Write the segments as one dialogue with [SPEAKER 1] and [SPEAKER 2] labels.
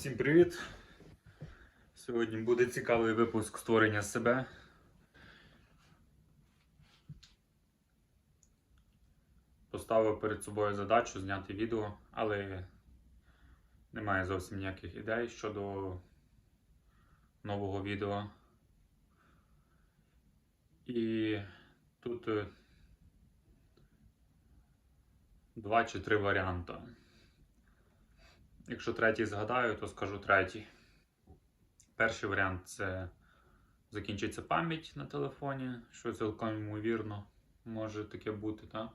[SPEAKER 1] Всім привіт! Сьогодні буде цікавий випуск створення себе. Поставив перед собою задачу зняти відео, але немає зовсім ніяких ідей щодо нового відео. І тут е, два чи три варіанти. Якщо третій згадаю, то скажу третій. Перший варіант це закінчиться пам'ять на телефоні, що цілком ймовірно може таке бути, так?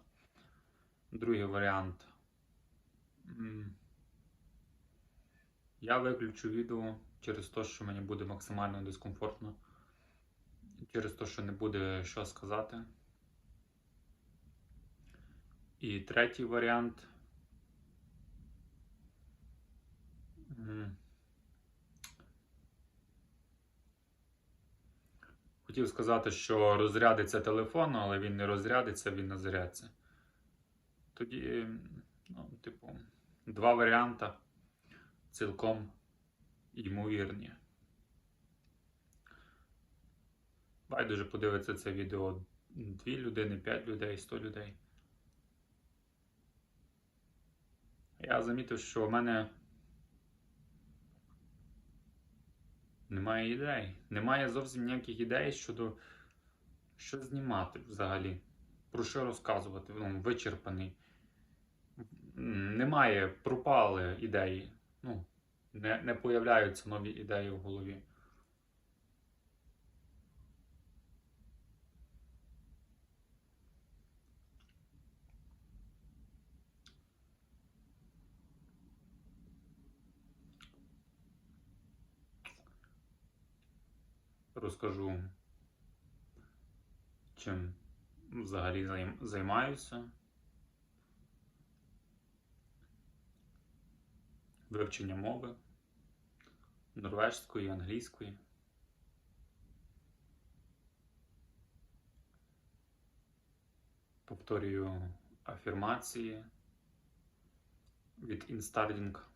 [SPEAKER 1] Другий варіант. Я виключу відео через те, що мені буде максимально дискомфортно. Через те, що не буде що сказати. І третій варіант. Хотів сказати, що розрядиться телефон, але він не розрядиться, він не. Тоді, ну, типу, два варіанти цілком ймовірні. Байдуже подивиться це відео дві людини, п'ять людей, сто людей. Я замітив, що в мене немає ідей. Немає зовсім ніяких ідей щодо що знімати взагалі. Про що розказувати. Ну, вичерпаний. Немає, пропали ідеї. Ну, не, не появляються нові ідеї в голові. Розкажу, чим взагалі займаюся. Вивчення мови норвежської, англійської. Повторюю афірмації від Інстардінг.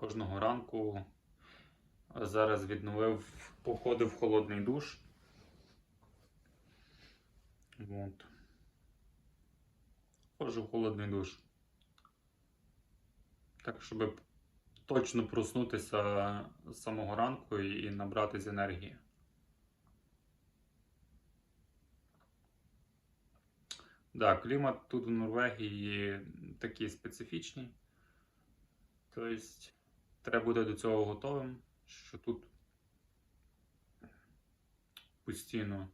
[SPEAKER 1] Кожного ранку зараз відновив походи в холодний душ. От. Ходжу в холодний душ. Так, щоб точно проснутися з самого ранку і набратись енергії. Да, клімат тут в Норвегії такий специфічний. Тобто, треба бути до цього готовим, що тут постійно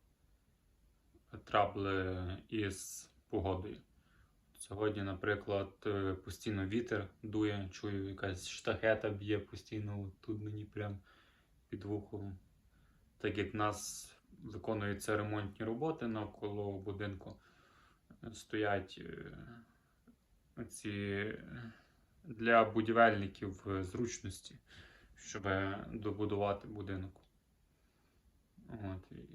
[SPEAKER 1] трабли із погодою. Сьогодні, наприклад, е, постійно вітер дує, чую, якась штахета б'є постійно тут мені прям під вухом. Так як в нас виконуються ремонтні роботи навколо будинку, стоять е, ці для будівельників е, зручності, щоб добудувати будинок. От, і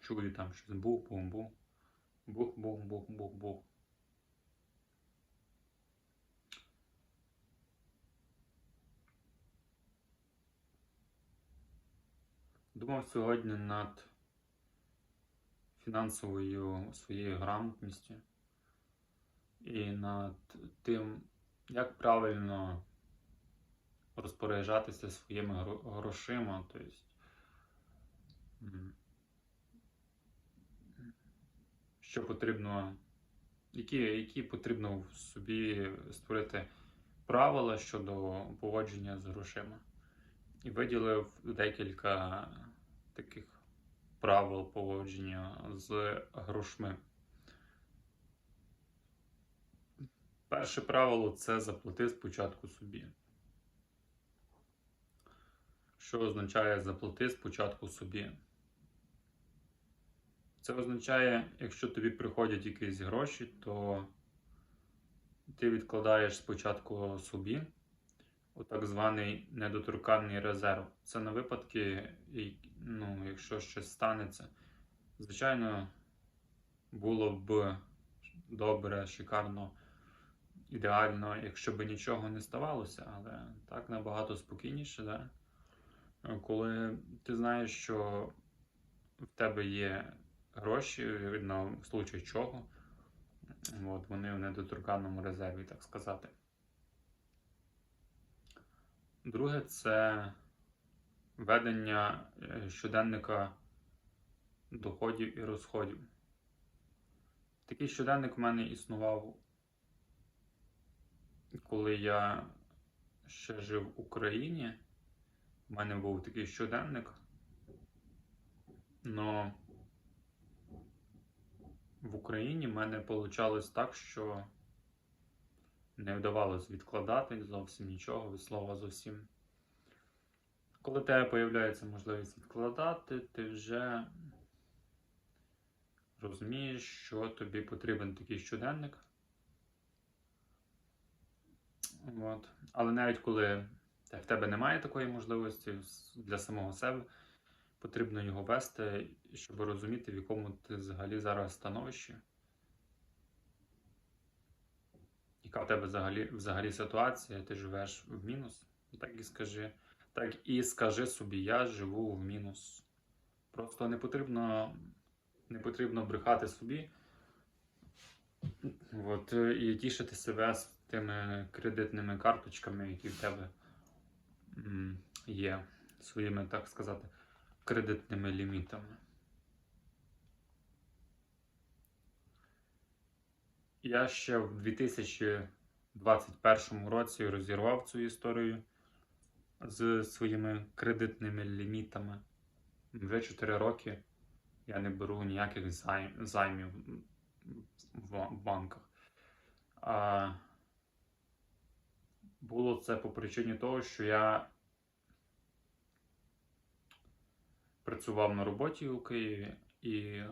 [SPEAKER 1] чую там щось бух-бум-бух, бух-бух-бух-бух-бух. Думав сьогодні над фінансовою своєю грамотністю і над тим, як правильно розпоряджатися своїми грошима. Тобто, що потрібно, які, які потрібно в собі створити правила щодо поводження з грошима. І виділив декілька таких правил поводження з грошми. Перше правило це заплати спочатку собі. Що означає заплати спочатку собі? Це означає, якщо тобі приходять якісь гроші, то ти відкладаєш спочатку собі у так званий недоторканний резерв. Це на випадки, ну, якщо щось станеться. Звичайно, було б добре, шикарно, ідеально, якщо би нічого не ставалося, але так набагато спокійніше, да? Коли ти знаєш, що в тебе є гроші, на случай чого, от, вони в недоторканному резерві, так сказати. Друге це ведення е, щоденника доходів і розходів. Такий щоденник в мене існував, коли я ще жив в Україні. У мене був такий щоденник. Но в Україні в мене вийшло так, що не вдавалось відкладати зовсім нічого, від слова зовсім. Коли тебе з'являється можливість відкладати, ти вже розумієш, що тобі потрібен такий щоденник. От. Але навіть коли в тебе немає такої можливості для самого себе, потрібно його вести, щоб розуміти, в якому ти взагалі зараз становищі. Яка в тебе взагалі, взагалі ситуація, ти живеш в мінус, так і скажи. Так і скажи собі, я живу в мінус. Просто не потрібно, не потрібно брехати собі. От, і тішити себе тими кредитними карточками, які в тебе є, своїми, так сказати, кредитними лімітами. Я ще в 2021 році розірвав цю історію з своїми кредитними лімітами. Вже 4 роки я не беру ніяких займ, займів в банках. А було це по причині того, що я працював на роботі у Києві і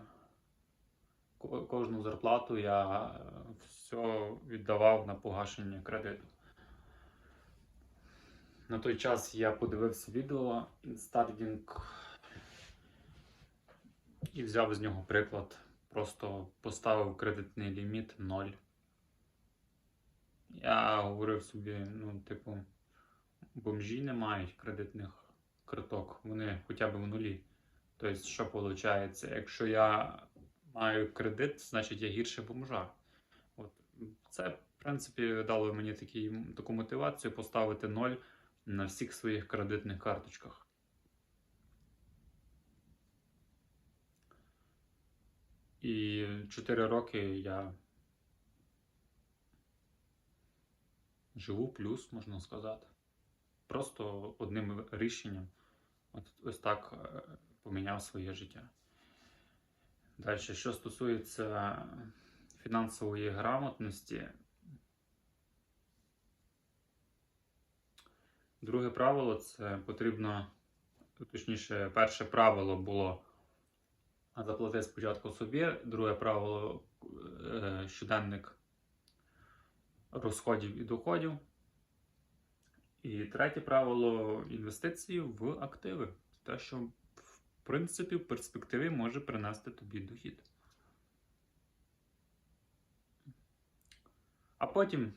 [SPEAKER 1] кожну зарплату я все віддавав на погашення кредиту. На той час я подивився відео Instarding і взяв з нього приклад. Просто поставив кредитний ліміт 0. Я говорив собі, ну, типу, бомжі не мають кредитних карток, вони хоча б в нулі. Тобто, що виходить? Якщо я маю кредит, значить я гірше бомжа. От. Це, в принципі, дало мені такі, таку мотивацію поставити 0 на всіх своїх кредитних карточках. І 4 роки я живу плюс, можна сказати. Просто одним рішенням от, ось так е, поміняв своє життя. Далі, що стосується фінансової грамотності, друге правило це потрібно, точніше, перше правило було заплати спочатку собі, друге правило е, щоденник розходів і доходів. І третє правило інвестиції в активи. Те, що, в принципі, в перспективі може принести тобі дохід. А потім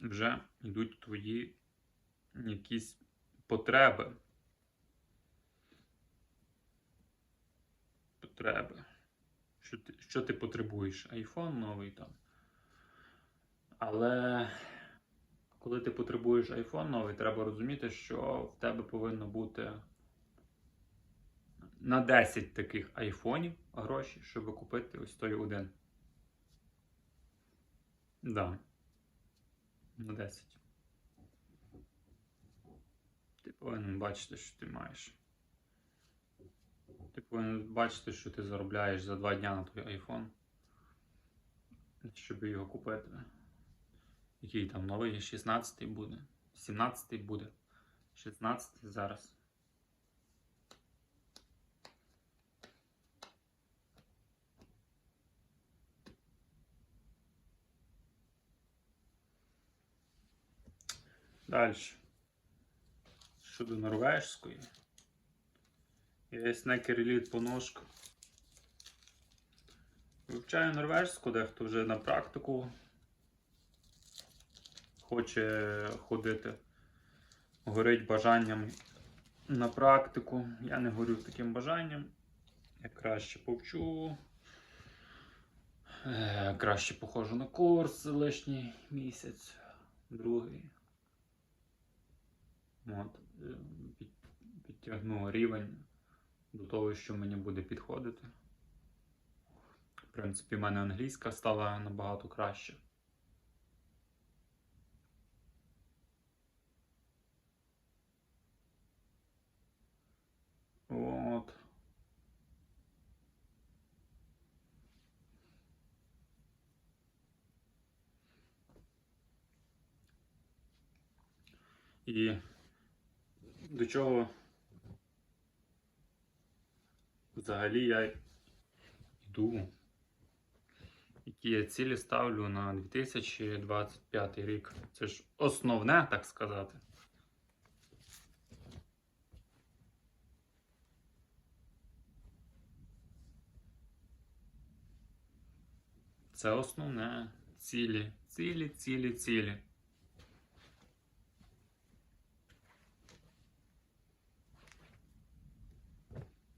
[SPEAKER 1] вже йдуть твої якісь потреби. Потреби. Що ти, що ти потребуєш? Айфон новий там. Але коли ти потребуєш iPhone новий, треба розуміти, що в тебе повинно бути на 10 таких айфонів гроші, щоб купити ось той один. Да. На 10. Ти повинен бачити, що ти маєш. Ти повинен бачити, що ти заробляєш за 2 дня на той iPhone, щоб його купити. Який там новий 16 буде. 17 буде. 16 зараз. Далі. Щодо норвежської. Є снекер еліт поножка. вивчаю норвежську, дехто вже на практику хоче ходити. Горить бажанням на практику. Я не горю таким бажанням. Я краще повчу. Е, Краще походжу на курс лишній місяць, другий. От, е, підтягну рівень до того, що мені буде підходити. В принципі, в мене англійська стала набагато краще. От. І до чого взагалі я йду, які я цілі ставлю на 2025 рік. Це ж основне, так сказати. Це основне. Цілі, цілі, цілі, цілі.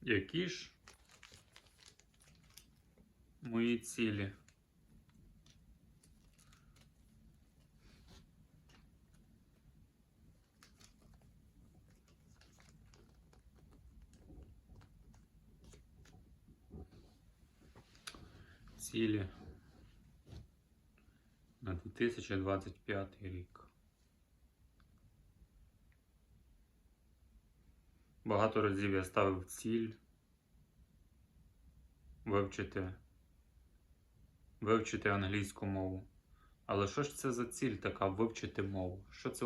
[SPEAKER 1] Які ж мої цілі? Цілі на 2025 рік. Багато разів я ставив ціль вивчити, вивчити англійську мову. Але що ж це за ціль така вивчити мову? Що це